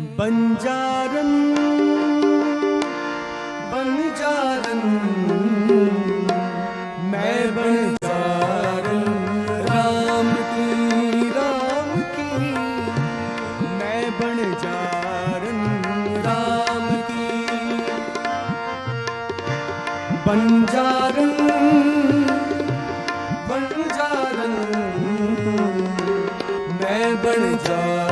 ਬੰਜਾਰਨ ਬੰਜਾਰਨ ਮੈਂ ਬੰਜਾਰਨ ਰਾਮ ਕੀ ਰਾਮ ਕੀ ਮੈਂ ਬੰਜਾਰਨ ਰਾਮ ਕੀ ਬੰਜਾਰਨ ਬੰਜਾਰਨ ਮੈਂ ਬੰਜਾਰਨ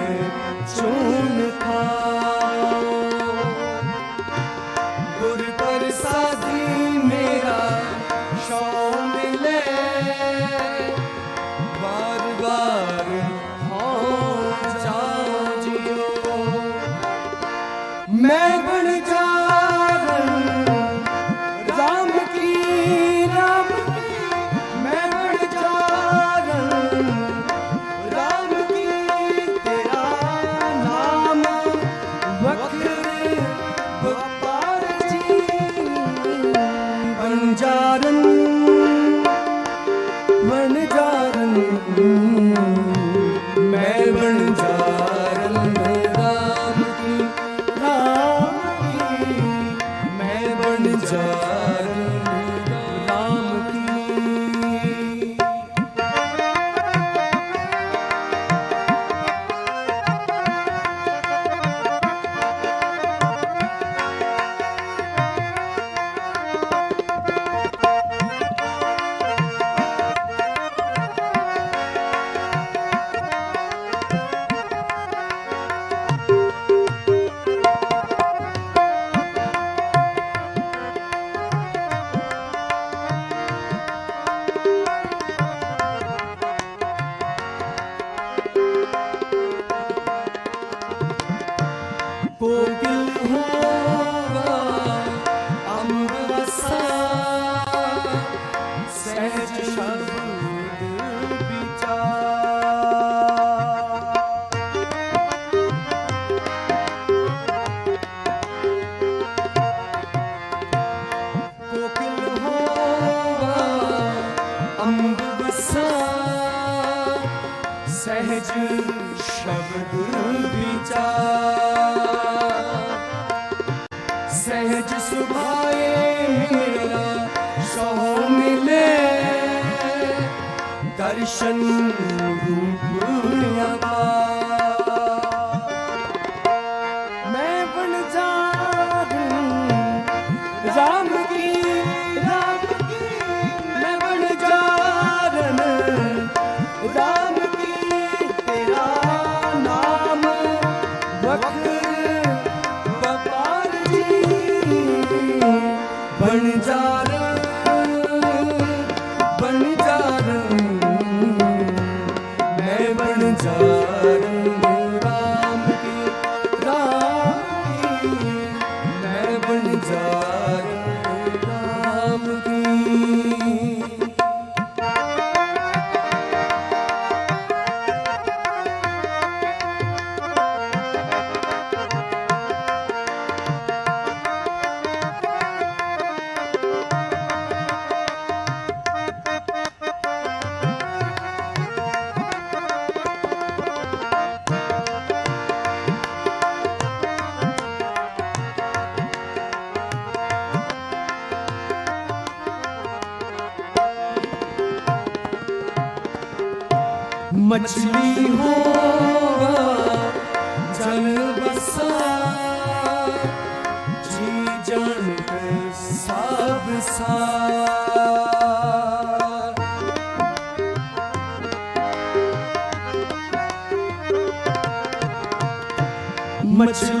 ਸਹਿਜ ਸ਼ਬਦ ਵਿਚਾਰ। ਸਹਿਜ ਸੁਭਾਏ ਮੇਰਾ ਸੋ ਮਿਲੇ। ਦਰਸ਼ਨ Jesus. मछली हो जल बसा जी जान सब सा मछली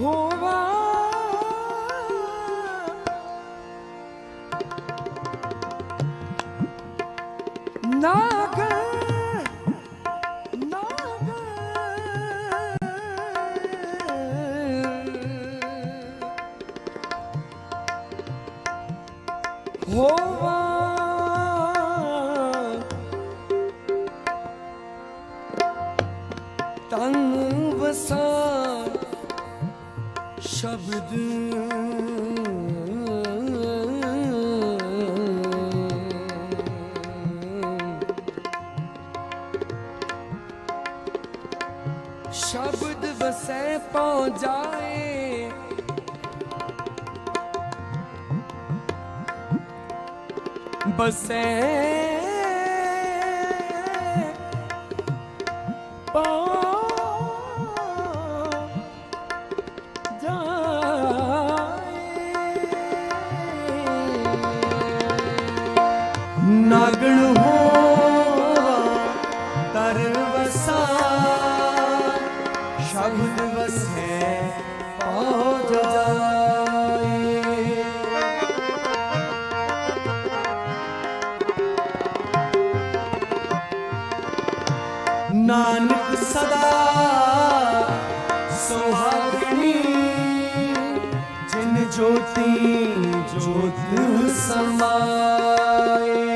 ਹੋਵਾ ਤਨ ਵਸਾ ਸ਼ਬਦ। ਸ਼ਬਦ ਵਸੈ ਪਉ ਜਾਏ। ਬਸੈ ਵਸਾ ਸ਼ਬਦ ਵਸੈ ਨਾਨਕ ਸਦਾ ਸੁਹਾਗਣੀ ਜਿਨ ਜੋਤੀ ਜੋਤ ਸਮਾਏ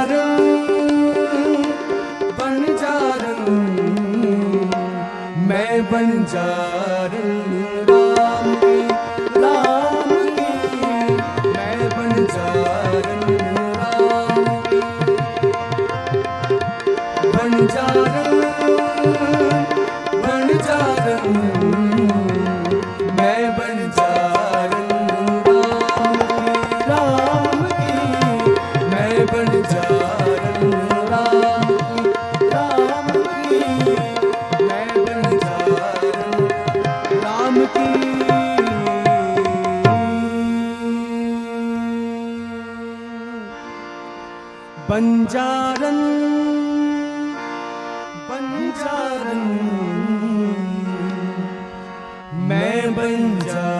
ਜਾਰੰ ਬਣ ਜਾਰੰ ਮੈਂ ਬਣ ਜਾਰੰ ਬੰਜਾਰਨ ਬੰਜਾਰਨ ਮੈਂ ਬੰਜਾਰਨ